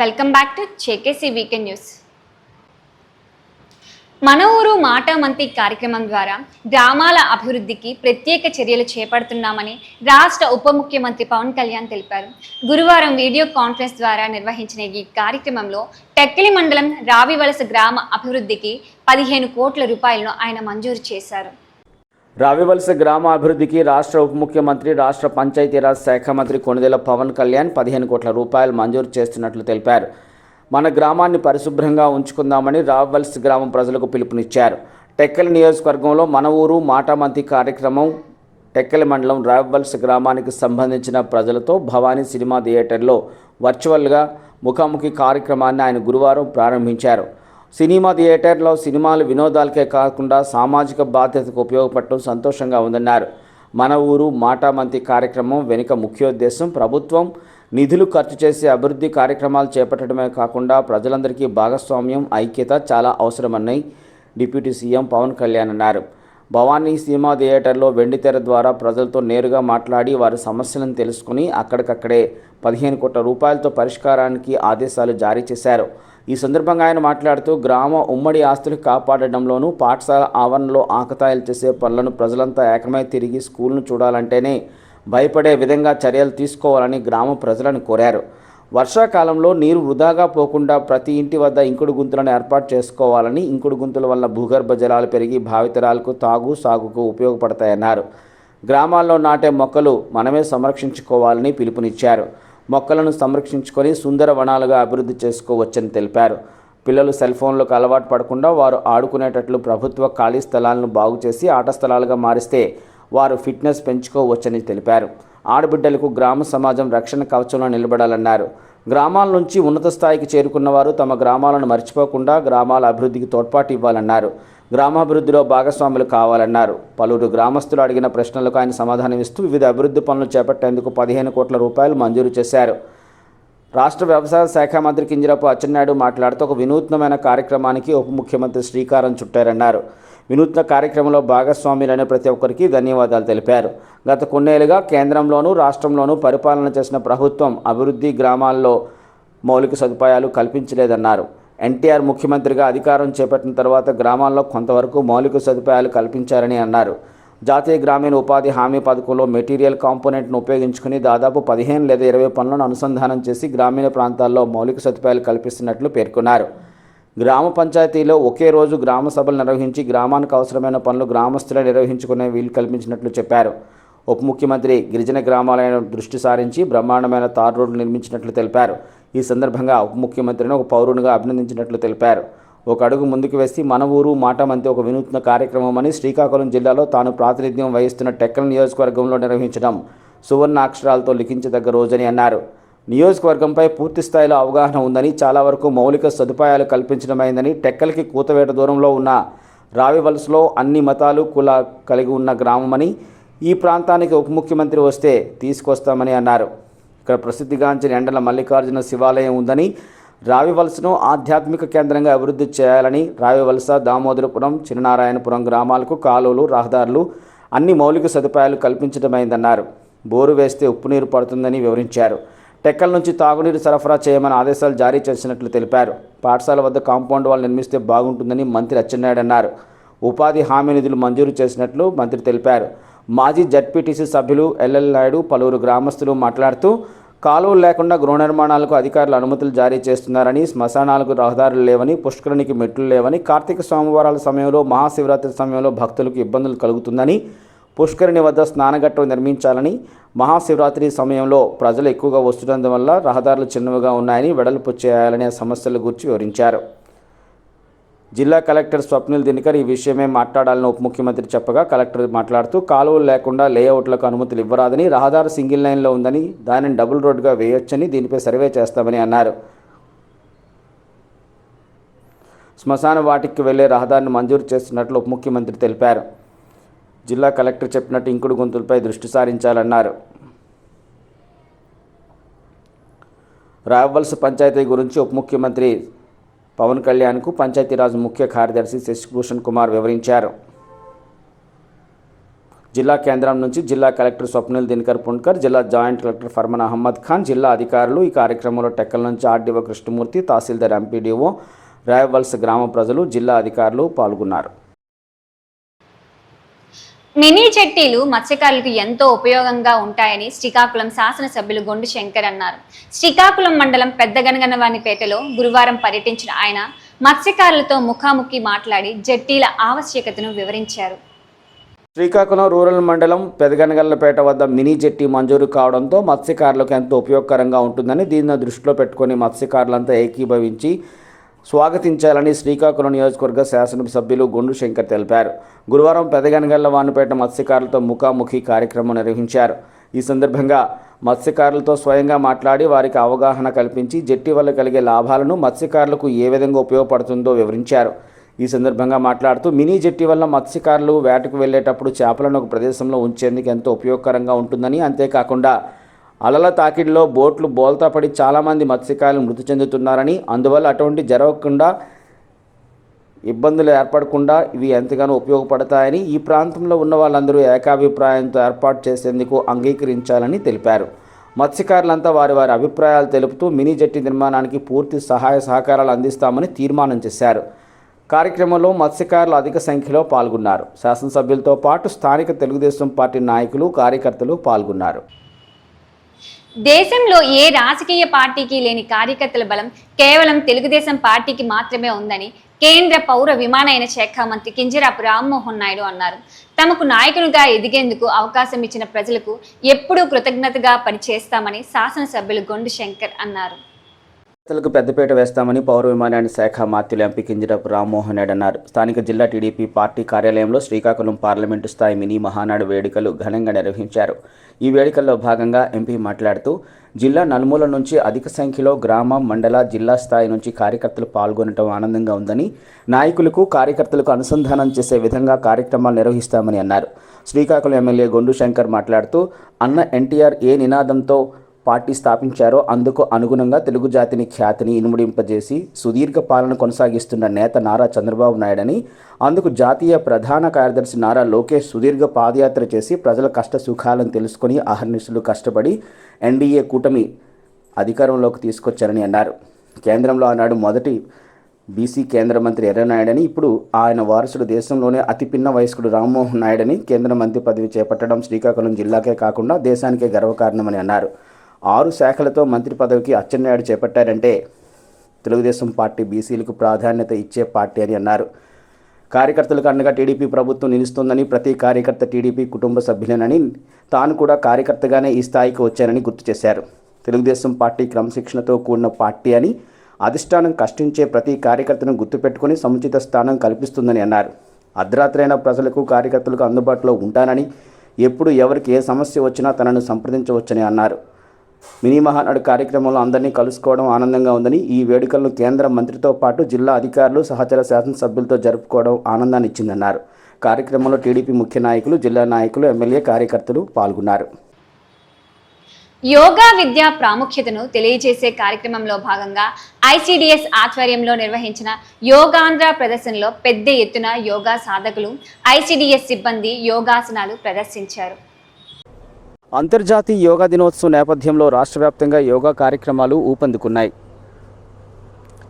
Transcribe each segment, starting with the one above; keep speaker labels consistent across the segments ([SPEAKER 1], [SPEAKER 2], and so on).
[SPEAKER 1] Welcome back to చేకేసి weekend news మన ఊరు మాట మంతి కార్యక్రమం ద్వారా గ్రామాల అభివృద్ధికి ప్రత్యేక చర్యలు చేపడుతున్నామని రాష్ట్ర ఉప ముఖ్యమంత్రి పవన్ కళ్యాణ్ తెలిపారు. గురువారం వీడియో కాన్ఫరెన్స్ ద్వారా నిర్వహించిన ఈ కార్యక్రమంలో టెక్కిలి మండలం రావివలస గ్రామ అభివృద్ధికి పదిహేను కోట్ల రూపాయలను ఆయన మంజూరు చేశారు.
[SPEAKER 2] రావివలస గ్రామాభివృద్ధికి రాష్ట్ర ఉప ముఖ్యమంత్రి రాష్ట్ర పంచాయతీరాజ్ శాఖ మంత్రి కొణిదెల పవన్ కళ్యాణ్ పదిహేను కోట్ల రూపాయలు మంజూరు చేస్తున్నట్లు తెలిపారు. మన గ్రామాన్ని పరిశుభ్రంగా ఉంచుకుందామని రావివలస గ్రామం ప్రజలకు పిలుపునిచ్చారు. టెక్కల నియోజకవర్గంలో మన ఊరు మాటామంతి కార్యక్రమం టెక్కలి మండలం రావివలస గ్రామానికి సంబంధించిన ప్రజలతో భవానీ సినిమా థియేటర్లో వర్చువల్గా ముఖాముఖి కార్యక్రమాన్ని ఆయన గురువారం ప్రారంభించారు. సినిమా థియేటర్లో సినిమాలు వినోదాలకే కాకుండా సామాజిక బాధ్యతకు ఉపయోగపడటం సంతోషంగా ఉందన్నారు. మన ఊరు మాటామంతి కార్యక్రమం వెనుక ముఖ్యోద్దేశం ప్రభుత్వం నిధులు ఖర్చు చేసి అభివృద్ధి కార్యక్రమాలు చేపట్టడమే కాకుండా ప్రజలందరికీ భాగస్వామ్యం ఐక్యత చాలా అవసరమని డిప్యూటీ సీఎం పవన్ కళ్యాణ్ అన్నారు. భవానీ సినిమా థియేటర్లో వెండితెర ద్వారా ప్రజలతో నేరుగా మాట్లాడి వారి సమస్యలను తెలుసుకుని అక్కడికక్కడే పదిహేను కోట్ల రూపాయలతో పరిష్కారానికి ఆదేశాలు జారీ చేశారు. ఈ సందర్భంగా ఆయన మాట్లాడుతూ గ్రామ ఉమ్మడి ఆస్తులు కాపాడడంలోనూ పాఠశాల ఆవరణలో ఆకతాయిలు చేసే పనులను ప్రజలంతా ఏకమై తిరిగి స్కూల్ను చూడాలంటేనే భయపడే విధంగా చర్యలు తీసుకోవాలని గ్రామ ప్రజలను కోరారు. వర్షాకాలంలో నీరు వృధాగా పోకుండా ప్రతి ఇంటి వద్ద ఇంకుడు గుంతలను ఏర్పాటు చేసుకోవాలని ఇంకుడు గుంతల వల్ల భూగర్భ జలాలు పెరిగి భావితరాలకు తాగు సాగుకు ఉపయోగపడతాయన్నారు. గ్రామాల్లో నాటే మొక్కలు మనమే సంరక్షించుకోవాలని పిలుపునిచ్చారు. మొక్కలను సంరక్షించుకొని సుందర వనాలుగా అభివృద్ధి చేసుకోవచ్చని తెలిపారు. పిల్లలు సెల్ ఫోన్లకు అలవాటు పడకుండా వారు ఆడుకునేటట్లు ప్రభుత్వ ఖాళీ స్థలాలను బాగు చేసి ఆట స్థలాలుగా మారిస్తే వారు ఫిట్నెస్ పెంచుకోవచ్చని తెలిపారు. ఆడబిడ్డలకు గ్రామ సమాజం రక్షణ కవచంలో నిలబడాలన్నారు. గ్రామాల నుంచి ఉన్నత స్థాయికి చేరుకున్న వారు తమ గ్రామాలను మర్చిపోకుండా గ్రామాల అభివృద్ధికి తోడ్పాటు ఇవ్వాలన్నారు. గ్రామాభివృద్ధిలో భాగస్వాములు కావాలన్నారు. పలువురు గ్రామస్తులు అడిగిన ప్రశ్నలకు ఆయన సమాధానం ఇస్తూ వివిధ అభివృద్ధి పనులు చేపట్టేందుకు పదిహేను కోట్ల రూపాయలు మంజూరు చేశారు. రాష్ట్ర వ్యవసాయ శాఖ మంత్రి కింజరాపు అచ్చెన్నాయుడు మాట్లాడుతూ ఒక వినూత్నమైన కార్యక్రమానికి ఉప ముఖ్యమంత్రి శ్రీకారం చుట్టారన్నారు. వినూత్న కార్యక్రమంలో భాగస్వాములైన ప్రతి ఒక్కరికి ధన్యవాదాలు తెలిపారు. గత కొన్నేళ్ళుగా కేంద్రంలోనూ రాష్ట్రంలోనూ పరిపాలన చేసిన ప్రభుత్వం అభివృద్ధి గ్రామాల్లో మౌలిక సదుపాయాలు కల్పించలేదన్నారు. ఎన్టీఆర్ ముఖ్యమంత్రిగా అధికారం చేపట్టిన తర్వాత గ్రామాల్లో కొంతవరకు మౌలిక సదుపాయాలు కల్పించారని అన్నారు. జాతీయ గ్రామీణ ఉపాధి హామీ పథకంలో మెటీరియల్ కాంపోనెంట్ను ఉపయోగించుకుని దాదాపు పదిహేను లేదా ఇరవై పనులను అనుసంధానం చేసి గ్రామీణ ప్రాంతాల్లో మౌలిక సదుపాయాలు కల్పిస్తున్నట్లు పేర్కొన్నారు. గ్రామ పంచాయతీలో ఒకే రోజు గ్రామ సభలు నిర్వహించి గ్రామానికి అవసరమైన పనులు గ్రామస్తులే నిర్వహించుకునే వీలు కల్పించినట్లు చెప్పారు. ఉప ముఖ్యమంత్రి గిరిజన గ్రామాలైన దృష్టి సారించి బ్రహ్మాండమైన తారు రోడ్లు నిర్మించినట్లు తెలిపారు. ఈ సందర్భంగా ఉప ముఖ్యమంత్రిని ఒక పౌరునిగా అభినందించినట్లు తెలిపారు. ఒక అడుగు ముందుకు వేసి మన ఊరు మాట మంతి ఒక వినూత్న కార్యక్రమమని శ్రీకాకుళం జిల్లాలో తాను ప్రాతినిధ్యం వహిస్తున్న టెక్కల నియోజకవర్గంలో నిర్వహించడం సువర్ణ అక్షరాలతో లిఖించదగ్గ రోజని అన్నారు. నియోజకవర్గంపై పూర్తి స్థాయిలో అవగాహన ఉందని చాలా వరకు మౌలిక సదుపాయాలు కల్పించడమైందని టెక్కల్కి కూతవేట దూరంలో ఉన్న రావివలసలో అన్ని మతాలు కుల కలిగి ఉన్న గ్రామమని ఈ ప్రాంతానికి ఉప ముఖ్యమంత్రి వస్తే తీసుకొస్తామని అన్నారు. ఇక్కడ ప్రసిద్ధిగాంచిన ఎండల మల్లికార్జున శివాలయం ఉందని రావివలసను ఆధ్యాత్మిక కేంద్రంగా అభివృద్ధి చేయాలని రావివలస దామోదరపురం చిన్ననారాయణపురం గ్రామాలకు కాలువలు రహదారులు అన్ని మౌలిక సదుపాయాలు కల్పించడమైందన్నారు. బోరు వేస్తే ఉప్పు నీరు పడుతుందని వివరించారు. టెక్కల నుంచి తాగునీరు సరఫరా చేయమని ఆదేశాలు జారీ చేసినట్లు తెలిపారు. పాఠశాల వద్ద కాంపౌండ్ వాళ్ళు నిర్మిస్తే బాగుంటుందని మంత్రి అచ్చెన్నాయుడు అన్నారు. ఉపాధి హామీ నిధులు మంజూరు చేసినట్లు మంత్రి తెలిపారు. మాజీ జడ్పీటీసీ సభ్యులు ఎల్ఎల్ నాయుడు పలువురు గ్రామస్తులు మాట్లాడుతూ కాలువలు లేకుండా గృహ నిర్మాణాలకు అధికారులు అనుమతులు జారీ చేస్తున్నారని శ్మశానాలకు రహదారులు లేవని పుష్కరునికి మెట్లు లేవని కార్తీక సోమవారాల సమయంలో మహాశివరాత్రి సమయంలో భక్తులకు ఇబ్బందులు కలుగుతుందని పుష్కరిణి వద్ద స్నానఘట్టం నిర్మించాలని మహాశివరాత్రి సమయంలో ప్రజలు ఎక్కువగా వస్తున్నందువల్ల రహదారులు చిన్నవిగా ఉన్నాయని వెడల్పు చేయాలనే సమస్యల గురించి వివరించారు. జిల్లా కలెక్టర్ స్వప్నిల్ దినకర్ ఈ విషయమే మాట్లాడాలని ఉప ముఖ్యమంత్రి చెప్పగా కలెక్టర్ మాట్లాడుతూ కాలువలు లేకుండా లేఅవుట్లకు అనుమతులు ఇవ్వరాదని రహదారి సింగిల్ లైన్లో ఉందని దానిని డబుల్ రోడ్డుగా వేయొచ్చని దీనిపై సర్వే చేస్తామని అన్నారు. శ్మశాన వాటికి వెళ్ళే రహదారిని మంజూరు చేస్తున్నట్లు ఉప ముఖ్యమంత్రి తెలిపారు. జిల్లా కలెక్టర్ చెప్పినట్టు ఇంకుడు గొంతులపై దృష్టి సారించాలన్నారు. రాయవలస పంచాయతీ గురించి ఉప ముఖ్యమంత్రి పవన్ కళ్యాణ్కు పంచాయతీరాజ్ ముఖ్య కార్యదర్శి శశిభూషణ్ కుమార్ వివరించారు. జిల్లా కేంద్రం నుంచి జిల్లా కలెక్టర్ స్వప్నిల్ దినకర్ పుణ్కర్ జిల్లా జాయింట్ కలెక్టర్ ఫర్మాన్ అహ్మద్ ఖాన్ జిల్లా అధికారులు ఈ కార్యక్రమంలో టెక్కల నుంచి ఆర్డీఓ కృష్ణమూర్తి తహసీల్దార్ ఎంపీడీఓ రాయవల్స్ గ్రామ ప్రజలు జిల్లా అధికారులు పాల్గొన్నారు.
[SPEAKER 1] మినీ చెట్టీలు మత్స్యకారులకు ఎంతో ఉపయోగంగా ఉంటాయని శ్రీకాకుళం శాసనసభ్యులు గొండు శంకర్ అన్నారు. శ్రీకాకుళం మండలం పెద్దగనగనవానిపేటలో గురువారం పర్యటించిన ఆయన మత్స్యకారులతో ముఖాముఖి మాట్లాడి జట్టీల ఆవశ్యకతను వివరించారు.
[SPEAKER 2] శ్రీకాకుళం రూరల్ మండలం పెదగనగల్లపేట వద్ద మినీ జెట్టి మంజూరు కావడంతో మత్స్యకారులకు ఎంతో ఉపయోగకరంగా ఉంటుందని దీన్ని దృష్టిలో పెట్టుకొని మత్స్యకారులంతా ఏకీభవించి స్వాగతించాలని శ్రీకాకుళం నియోజకవర్గ శాసనసభ్యులు గుండు శంకర్ తెలిపారు. గురువారం పెదగనగల్ల వానిపేట మత్స్యకారులతో ముఖాముఖి కార్యక్రమం నిర్వహించారు. ఈ సందర్భంగా మత్స్యకారులతో స్వయంగా మాట్లాడి వారికి అవగాహన కల్పించి జెట్టి వల్ల కలిగే లాభాలను మత్స్యకారులకు ఏ విధంగా ఉపయోగపడుతుందో వివరించారు. ఈ సందర్భంగా మాట్లాడుతూ మినీ జెట్టి వల్ల మత్స్యకారులు వేటకు వెళ్ళేటప్పుడు చేపలను ఒక ప్రదేశంలో ఉంచేందుకు ఎంతో ఉపయోగకరంగా ఉంటుందని అంతేకాకుండా అలల తాకిడిలో బోట్లు బోల్తా పడి చాలామంది మత్స్యకారులు మృతి చెందుతున్నారని అందువల్ల అటువంటి జరగకుండా ఇబ్బందులు ఏర్పడకుండా ఇవి ఎంతగానో ఉపయోగపడతాయని ఈ ప్రాంతంలో ఉన్న వాళ్ళందరూ ఏకాభిప్రాయంతో ఏర్పాటు చేసేందుకు అంగీకరించాలని తెలిపారు. మత్స్యకారులంతా వారి వారి అభిప్రాయాలు తెలుపుతూ మినీ జట్టి నిర్మాణానికి పూర్తి సహాయ సహకారాలు అందిస్తామని తీర్మానం చేశారు. కార్యక్రమంలో మత్స్యకారులు అధిక సంఖ్యలో పాల్గొన్నారు. శాసనసభ్యులతో పాటు స్థానిక తెలుగుదేశం పార్టీ నాయకులు కార్యకర్తలు పాల్గొన్నారు.
[SPEAKER 1] దేశంలో ఏ రాజకీయ పార్టీకి లేని కార్యకర్తల బలం కేవలం తెలుగుదేశం పార్టీకి మాత్రమే ఉందని కేంద్ర పౌర విమానయాన శాఖ మంత్రి కింజరాపు రామ్మోహన్ నాయుడు అన్నారు. తమకు నాయకునిగా ఎదిగేందుకు అవకాశం ఇచ్చిన ప్రజలకు ఎప్పుడూ కృతజ్ఞతగా పనిచేస్తామని శాసనసభ్యులు గొండు శంకర్ అన్నారు.
[SPEAKER 2] రైతులకు పెద్దపీట వేస్తామని పౌర విమానయాన శాఖ మాత్యులు ఎంపీ కింజరపు రామ్మోహన్ రెడ్డి అన్నారు. స్థానిక జిల్లా టీడీపీ పార్టీ కార్యాలయంలో శ్రీకాకుళం పార్లమెంటు స్థాయి మినీ మహానాడు వేడుకలు ఘనంగా నిర్వహించారు. ఈ వేడుకల్లో భాగంగా ఎంపీ మాట్లాడుతూ జిల్లా నలుమూల నుంచి అధిక సంఖ్యలో గ్రామ మండల జిల్లా స్థాయి నుంచి కార్యకర్తలు పాల్గొనడం ఆనందంగా ఉందని నాయకులకు కార్యకర్తలకు అనుసంధానం చేసే విధంగా కార్యక్రమాలు నిర్వహిస్తామని అన్నారు. శ్రీకాకుళం ఎమ్మెల్యే గొండు శంకర్ మాట్లాడుతూ అన్న ఎన్టీఆర్ ఏ నినాదంతో పార్టీ స్థాపించారో అందుకు అనుగుణంగా తెలుగు జాతిని ఖ్యాతిని ఇనుముడింపజేసి సుదీర్ఘ పాలన కొనసాగిస్తున్న నేత నారా చంద్రబాబు నాయుడని అందుకు జాతీయ ప్రధాన కార్యదర్శి నారా లోకేష్ సుదీర్ఘ పాదయాత్ర చేసి ప్రజల కష్ట సుఖాలను తెలుసుకొని అహర్నిశలు కష్టపడి ఎన్డీఏ కూటమి అధికారంలోకి తీసుకొచ్చారని అన్నారు. కేంద్రంలో ఆనాడు మొదటి బీసీ కేంద్ర మంత్రి ఎర్రనాయుడని ఇప్పుడు ఆయన వారసుడు దేశంలోనే అతి పిన్న వయస్కుడు రామ్మోహన్ నాయుడని కేంద్ర మంత్రి పదవి చేపట్టడం శ్రీకాకుళం జిల్లాకే కాకుండా దేశానికే గర్వకారణమని అన్నారు. ఆరు శాఖలతో మంత్రి పదవికి అచ్చెన్నాయుడు చేపట్టారంటే తెలుగుదేశం పార్టీ బీసీలకు ప్రాధాన్యత ఇచ్చే పార్టీ అని అన్నారు. కార్యకర్తలకు అండగా టీడీపీ ప్రభుత్వం నిలుస్తుందని ప్రతి కార్యకర్త టీడీపీ కుటుంబ సభ్యులేనని తాను కూడా కార్యకర్తగానే ఈ స్థాయికి వచ్చానని గుర్తు చేశారు. తెలుగుదేశం పార్టీ క్రమశిక్షణతో కూడిన పార్టీ అని అధిష్టానం కష్టించే ప్రతి కార్యకర్తను గుర్తుపెట్టుకుని సముచిత స్థానం కల్పిస్తుందని అన్నారు. అర్ధరాత్రైన ప్రజలకు కార్యకర్తలకు అందుబాటులో ఉంటానని ఎప్పుడు ఎవరికి ఏ సమస్య వచ్చినా తనను సంప్రదించవచ్చని అన్నారు. మినీ మహానాడు కార్యక్రమంలో అందరినీ కలుసుకోవడం ఆనందంగా ఉందని ఈ వేడుకలను కేంద్ర మంత్రితో పాటు జిల్లా అధికారులు సహచర శాసనసభ్యులతో జరుపుకోవడం ఆనందాన్ని ఇచ్చిందన్నారు. కార్యక్రమంలో టీడీపీ ముఖ్య నాయకులు జిల్లా నాయకులు ఎమ్మెల్యే కార్యకర్తలు పాల్గొన్నారు.
[SPEAKER 1] యోగా విద్య ప్రాముఖ్యతను తెలియజేసే కార్యక్రమంలో భాగంగా ఐసిడిఎస్ ఆధ్వర్యంలో నిర్వహించిన యోగాంధ్ర ప్రదర్శనలో పెద్ద ఎత్తున యోగా సాధకులు ఐసిడిఎస్ సిబ్బంది యోగాసనాలు ప్రదర్శించారు.
[SPEAKER 2] అంతర్జాతీయ యోగా దినోత్సవం నేపథ్యంలో రాష్ట్ర వ్యాప్తంగా యోగా కార్యక్రమాలు ఊపందుకున్నాయి.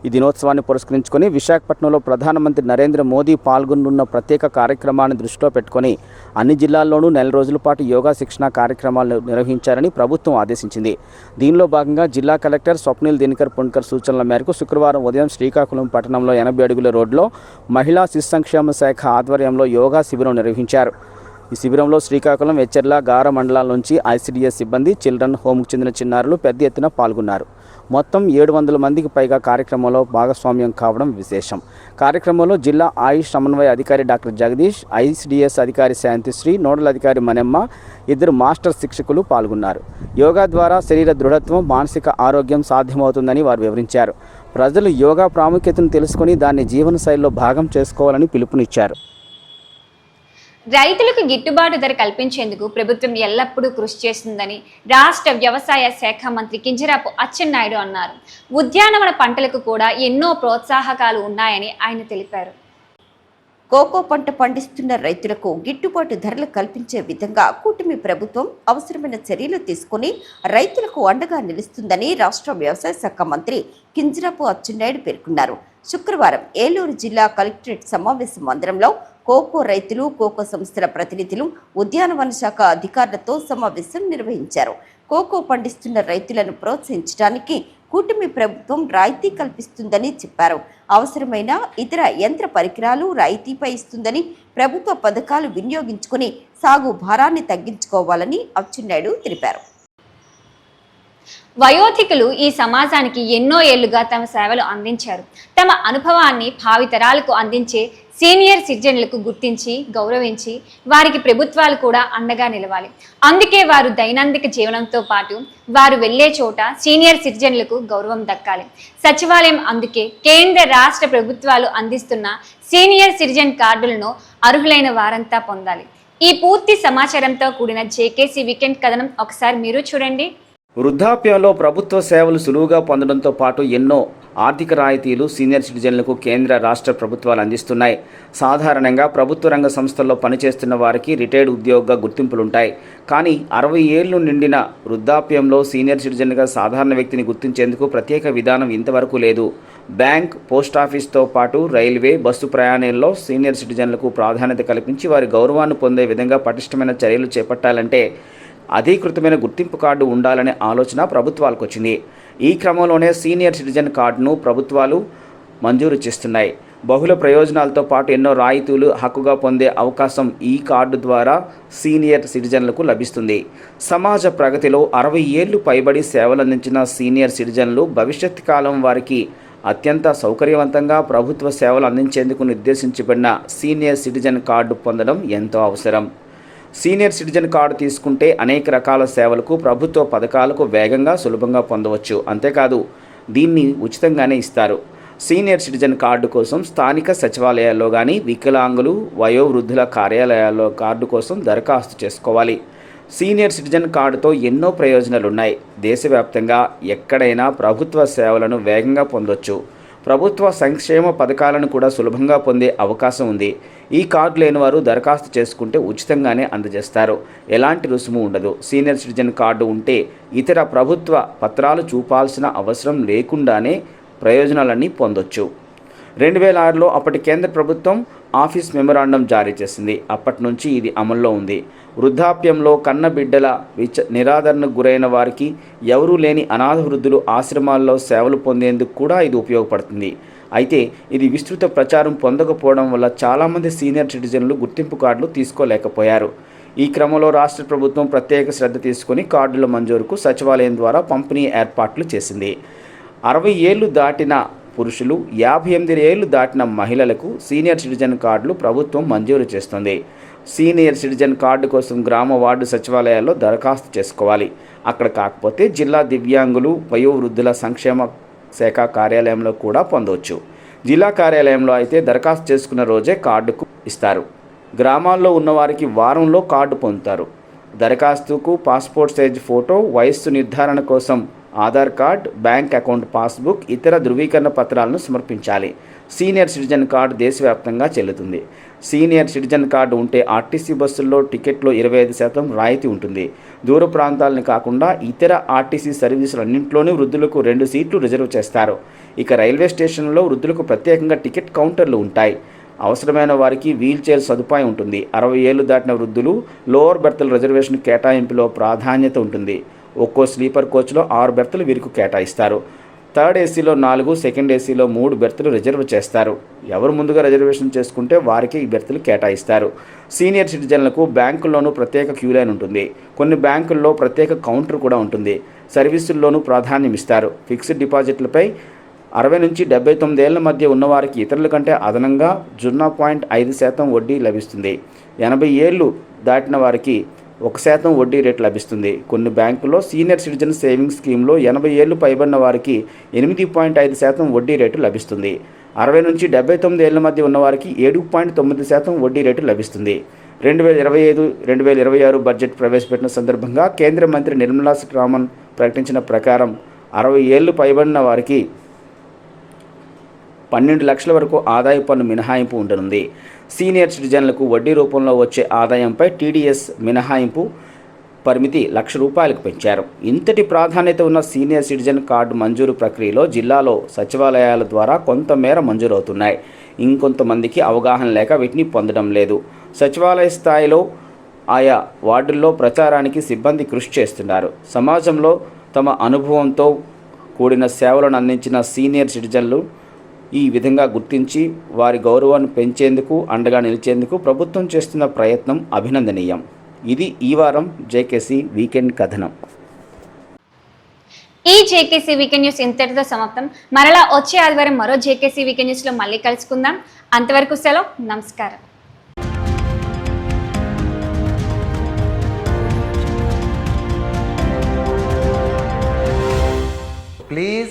[SPEAKER 2] ఈ దినోత్సవాన్ని పురస్కరించుకొని విశాఖపట్నంలో ప్రధానమంత్రి నరేంద్ర మోదీ పాల్గొనున్న ప్రత్యేక కార్యక్రమాన్ని దృష్టిలో పెట్టుకొని అన్ని జిల్లాల్లోనూ నెల రోజుల పాటు యోగా శిక్షణ కార్యక్రమాలు నిర్వహించారని ప్రభుత్వం ఆదేశించింది. దీనిలో భాగంగా జిల్లా కలెక్టర్ స్వప్నిల్ దినకర్ పుణ్కర్ సూచనల మేరకు శుక్రవారం ఉదయం శ్రీకాకుళం పట్టణంలో ఎనభై అడుగుల రోడ్లో మహిళా శిశు సంక్షేమ శాఖ ఆధ్వర్యంలో యోగా శిబిరం నిర్వహించారు. ఈ శిబిరంలో శ్రీకాకుళం ఎచ్చెర్ల గార మండలాల నుంచి ఐసిడిఎస్ సిబ్బంది చిల్డ్రన్ హోమ్కు చెందిన చిన్నారులు పెద్ద ఎత్తున పాల్గొన్నారు. మొత్తం ఏడు వందల మందికి పైగా కార్యక్రమంలో భాగస్వామ్యం కావడం విశేషం. కార్యక్రమంలో జిల్లా ఆయుష్ సమన్వయ అధికారి డాక్టర్ జగదీష్ ఐసిడిఎస్ అధికారి శాంతిశ్రీ నోడల్ అధికారి మనెమ్మ ఇద్దరు మాస్టర్ శిక్షకులు పాల్గొన్నారు. యోగా ద్వారా శరీర దృఢత్వం మానసిక ఆరోగ్యం సాధ్యమవుతుందని వారు వివరించారు. ప్రజలు యోగా ప్రాముఖ్యతను తెలుసుకొని దాన్ని జీవనశైలిలో భాగం చేసుకోవాలని పిలుపునిచ్చారు.
[SPEAKER 1] రైతులకు గిట్టుబాటు ధర కల్పించేందుకు ప్రభుత్వం ఎల్లప్పుడూ కృషి చేస్తుందని రాష్ట్ర వ్యవసాయ శాఖ మంత్రి కింజరాపు అచ్చెన్నాయుడు అన్నారు. ఉద్యానవన పంటలకు కూడా ఎన్నో ప్రోత్సాహకాలు ఉన్నాయని ఆయన తెలిపారు.
[SPEAKER 3] కోకో పంట పండిస్తున్న రైతులకు గిట్టుబాటు ధరలు కల్పించే విధంగా కూటమి ప్రభుత్వం అవసరమైన చర్యలు తీసుకుని రైతులకు అండగా నిలుస్తుందని రాష్ట్ర వ్యవసాయ శాఖ మంత్రి కింజరాపు అచ్చెన్నాయుడు పేర్కొన్నారు. శుక్రవారం ఏలూరు జిల్లా కలెక్టరేట్ సమావేశ మందిరంలో కోకో రైతులు కోకో సంస్థల ప్రతినిధులు ఉద్యానవన శాఖ అధికారులతో సమావేశం నిర్వహించారు. కోకో పండిస్తున్న రైతులను ప్రోత్సహించడానికి కూటమి ప్రభుత్వం రాయితీ కల్పిస్తుందని చెప్పారు. అవసరమైన ఇతర యంత్ర పరికరాలు రాయితీపై ఇస్తుందని ప్రభుత్వ పథకాలు వినియోగించుకుని సాగు భారాన్ని తగ్గించుకోవాలని అచ్చెన్నాయుడు తెలిపారు.
[SPEAKER 1] వయోధికులు ఈ సమాజానికి ఎన్నో ఏళ్ళుగా తమ సేవలు అందించారు. తమ అనుభవాన్ని భావితరాలకు అందించే సీనియర్ సిటిజన్లకు గుర్తించి గౌరవించి వారికి ప్రభుత్వాలు కూడా అండగా నిలవాలి. అందుకే వారు దైనందిక జీవనంతో పాటు వారు వెళ్ళే చోట సీనియర్ సిటిజన్లకు గౌరవం దక్కాలి. సచివాలయం అందుకే కేంద్ర రాష్ట్ర ప్రభుత్వాలు అందిస్తున్న సీనియర్ సిటిజన్ కార్డులను అర్హులైన వారంతా పొందాలి. ఈ పూర్తి సమాచారంతో కూడిన జేకేసీ వీకెండ్ కథనం. ఒకసారి మీరు చూడండి.
[SPEAKER 2] వృద్ధాప్యంలో ప్రభుత్వ సేవలు సులువుగా పొందడంతో పాటు ఎన్నో ఆర్థిక రాయితీలు సీనియర్ సిటిజన్లకు కేంద్ర రాష్ట్ర ప్రభుత్వాలు అందిస్తున్నాయి. సాధారణంగా ప్రభుత్వ రంగ సంస్థల్లో పనిచేస్తున్న వారికి రిటైర్డ్ ఉద్యోగ గుర్తింపులుంటాయి. కానీ అరవై ఏళ్ళు నిండిన వృద్ధాప్యంలో సీనియర్ సిటిజన్గా సాధారణ వ్యక్తిని గుర్తించేందుకు ప్రత్యేక విధానం ఇంతవరకు లేదు. బ్యాంక్ పోస్టాఫీస్తో పాటు రైల్వే బస్సు ప్రయాణంలో సీనియర్ సిటిజన్లకు ప్రాధాన్యత కల్పించి వారి గౌరవాన్ని పొందే విధంగా పటిష్టమైన చర్యలు చేపట్టాలంటే అధీకృతమైన గుర్తింపు కార్డు ఉండాలనే ఆలోచన ప్రభుత్వాలకు వచ్చింది ఈ క్రమంలోనే సీనియర్ సిటిజన్ కార్డును ప్రభుత్వాలు మంజూరు చేస్తున్నాయి. బహుళ ప్రయోజనాలతో పాటు ఎన్నో రాయితీలు హక్కుగా పొందే అవకాశం ఈ కార్డు ద్వారా సీనియర్ సిటిజన్లకు లభిస్తుంది. సమాజ ప్రగతిలో అరవై ఏళ్ళు పైబడి సేవలందించిన సీనియర్ సిటిజన్లు భవిష్యత్ కాలం వారికి అత్యంత సౌకర్యవంతంగా ప్రభుత్వ సేవలు అందించేందుకు నిర్దేశించబడిన సీనియర్ సిటిజన్ కార్డు పొందడం ఎంతో అవసరం. సీనియర్ సిటిజన్ కార్డు తీసుకుంటే అనేక రకాల సేవలకు ప్రభుత్వ పథకాలకు వేగంగా సులభంగా పొందవచ్చు. అంతేకాదు దీన్ని ఉచితంగానే ఇస్తారు. సీనియర్ సిటిజన్ కార్డు కోసం స్థానిక సచివాలయాల్లో కానీ వికలాంగులు వయోవృద్ధుల కార్యాలయాల్లో కార్డు కోసం దరఖాస్తు చేసుకోవాలి. సీనియర్ సిటిజన్ కార్డుతో ఎన్నో ప్రయోజనాలు ఉన్నాయి దేశవ్యాప్తంగా ఎక్కడైనా ప్రభుత్వ సేవలను వేగంగా పొందొచ్చు. ప్రభుత్వ సంక్షేమ పథకాలను కూడా సులభంగా పొందే అవకాశం ఉంది. ఈ కార్డు లేని వారు దరఖాస్తు చేసుకుంటే ఉచితంగానే అందజేస్తారు. ఎలాంటి రుసుము ఉండదు. సీనియర్ సిటిజన్ కార్డు ఉంటే ఇతర ప్రభుత్వ పత్రాలు చూపాల్సిన అవసరం లేకుండానే ప్రయోజనాలన్నీ పొందొచ్చు. రెండు వేల ఆరులో అప్పటి కేంద్ర ప్రభుత్వం ఆఫీస్ మెమొరాండం జారీ చేసింది. అప్పటి నుంచి ఇది అమల్లో ఉంది. వృద్ధాప్యంలో కన్న బిడ్డల విచ నిరాదరణకు గురైన వారికి ఎవరూ లేని అనాథ వృద్ధులు ఆశ్రమాల్లో సేవలు పొందేందుకు కూడా ఇది ఉపయోగపడుతుంది. అయితే ఇది విస్తృత ప్రచారం పొందకపోవడం వల్ల చాలామంది సీనియర్ సిటిజన్లు గుర్తింపు కార్డులు తీసుకోలేకపోయారు. ఈ క్రమంలో రాష్ట్ర ప్రభుత్వం ప్రత్యేక శ్రద్ధ తీసుకుని కార్డుల మంజూరుకు సచివాలయం ద్వారా పంపిణీ ఏర్పాట్లు చేసింది. అరవై ఏళ్ళు దాటిన పురుషులు యాభై ఎనిమిది ఏళ్ళు దాటిన మహిళలకు సీనియర్ సిటిజన్ కార్డులు ప్రభుత్వం మంజూరు చేస్తుంది. సీనియర్ సిటిజన్ కార్డు కోసం గ్రామ వార్డు సచివాలయాల్లో దరఖాస్తు చేసుకోవాలి. అక్కడ కాకపోతే జిల్లా దివ్యాంగులు వయోవృద్ధుల సంక్షేమ శాఖ కార్యాలయంలో కూడా పొందవచ్చు జిల్లా కార్యాలయంలో అయితే దరఖాస్తు చేసుకున్న రోజే కార్డుకు ఇస్తారు. గ్రామాల్లో ఉన్నవారికి వారంలో కార్డు పొందుతారు. దరఖాస్తుకు పాస్పోర్ట్ సైజ్ ఫోటో వయస్సు నిర్ధారణ కోసం Aadhaar card bank account passbook ఇతర ధృవీకరణ పత్రాలను సమర్పించాలి. సీనియర్ సిటిజన్ కార్డు దేశవ్యాప్తంగా చెల్లుతుంది. సీనియర్ సిటిజన్ కార్డు ఉంటే ఆర్టీసీ బస్సుల్లో టికెట్లో ఇరవై ఐదు శాతం రాయితీ ఉంటుంది. దూర ప్రాంతాలను కాకుండా ఇతర ఆర్టీసీ సర్వీసులన్నింటిలోనూ వృద్ధులకు రెండు సీట్లు రిజర్వ్ చేస్తారు. ఇక రైల్వే స్టేషన్లో వృద్ధులకు ప్రత్యేకంగా టికెట్ కౌంటర్లు ఉంటాయి. అవసరమైన వారికి వీల్ చైర్ సదుపాయం ఉంటుంది. అరవై ఏళ్ళు దాటిన వృద్ధులు లోవర్ బెర్తల రిజర్వేషన్ కేటాయింపులో ప్రాధాన్యత ఉంటుంది. ఒక్కో స్లీపర్ కోచ్లో ఆరు బెర్తలు వీరికి కేటాయిస్తారు. థర్డ్ ఏసీలో నాలుగు సెకండ్ ఏసీలో మూడు బెర్తులు రిజర్వ్ చేస్తారు. ఎవరు ముందుగా రిజర్వేషన్ చేసుకుంటే వారికి ఈ బెర్తులు కేటాయిస్తారు. సీనియర్ సిటిజన్లకు బ్యాంకుల్లోనూ ప్రత్యేక క్యూ లైన్ ఉంటుంది. కొన్ని బ్యాంకుల్లో ప్రత్యేక కౌంటర్ కూడా ఉంటుంది. సర్వీసుల్లోనూ ప్రాధాన్యం ఇస్తారు. ఫిక్స్డ్ డిపాజిట్లపై అరవై నుంచి డెబ్బై తొమ్మిదేళ్ళ మధ్య ఉన్నవారికి ఇతరుల కంటే అదనంగా సున్నా పాయింట్ ఐదు శాతం వడ్డీ లభిస్తుంది. ఎనభై ఏళ్ళు దాటిన వారికి ఒక శాతం వడ్డీ రేటు లభిస్తుంది. కొన్ని బ్యాంకుల్లో సీనియర్ సిటిజన్ సేవింగ్స్ స్కీమ్లో ఎనభై ఏళ్ళు పైబడిన వారికి ఎనిమిది పాయింట్ ఐదు శాతం వడ్డీ రేటు లభిస్తుంది. అరవై నుంచి డెబ్బై తొమ్మిది ఏళ్ళ మధ్య ఉన్నవారికి ఏడు పాయింట్ తొమ్మిది శాతం వడ్డీ రేటు లభిస్తుంది. రెండు వేల ఇరవై ఐదు రెండు వేల ఇరవై ఆరు బడ్జెట్ ప్రవేశపెట్టిన సందర్భంగా కేంద్ర మంత్రి నిర్మలా సీతారామన్ ప్రకటించిన ప్రకారం అరవై ఏళ్ళు పైబడిన వారికి పన్నెండు లక్షల వరకు ఆదాయ పన్ను మినహాయింపు ఉండనుంది. సీనియర్ సిటిజన్లకు వడ్డీ రూపంలో వచ్చే ఆదాయంపై టీడీఎస్ మినహాయింపు పరిమితి లక్ష రూపాయలకు పెంచారు. ఇంతటి ప్రాధాన్యత ఉన్న సీనియర్ సిటిజన్ కార్డు మంజూరు ప్రక్రియలో జిల్లాలో సచివాలయాల ద్వారా కొంతమేర మంజూరవుతున్నాయి. ఇంకొంతమందికి అవగాహన లేక వీటిని పొందడం లేదు. సచివాలయ స్థాయిలో ఆయా వార్డుల్లో ప్రచారానికి సిబ్బంది కృషి చేస్తున్నారు. సమాజంలో తమ అనుభవంతో కూడిన సేవలను అందించిన సీనియర్ సిటిజన్లు ఈ విధంగా గుర్తించి వారి గౌరవాన్ని పెంచేందుకు అండగా నిలిచేందుకు ప్రభుత్వం చేస్తున్న ప్రయత్నం అభినందనీయం. ఇది ఈ వారం జేకేసీ వీకెండ్ కథనం.
[SPEAKER 1] ఈ జేకేసీ వీకెండ్ న్యూస్ ఇంతటితో సమాప్తం. మరలా వచ్చే ఆదివారం మరో జేకేసీ వీకెండ్ న్యూస్లో మళ్ళీ కలుసుకుందాం. అంతవరకు సెలవు. నమస్కారం.
[SPEAKER 4] Please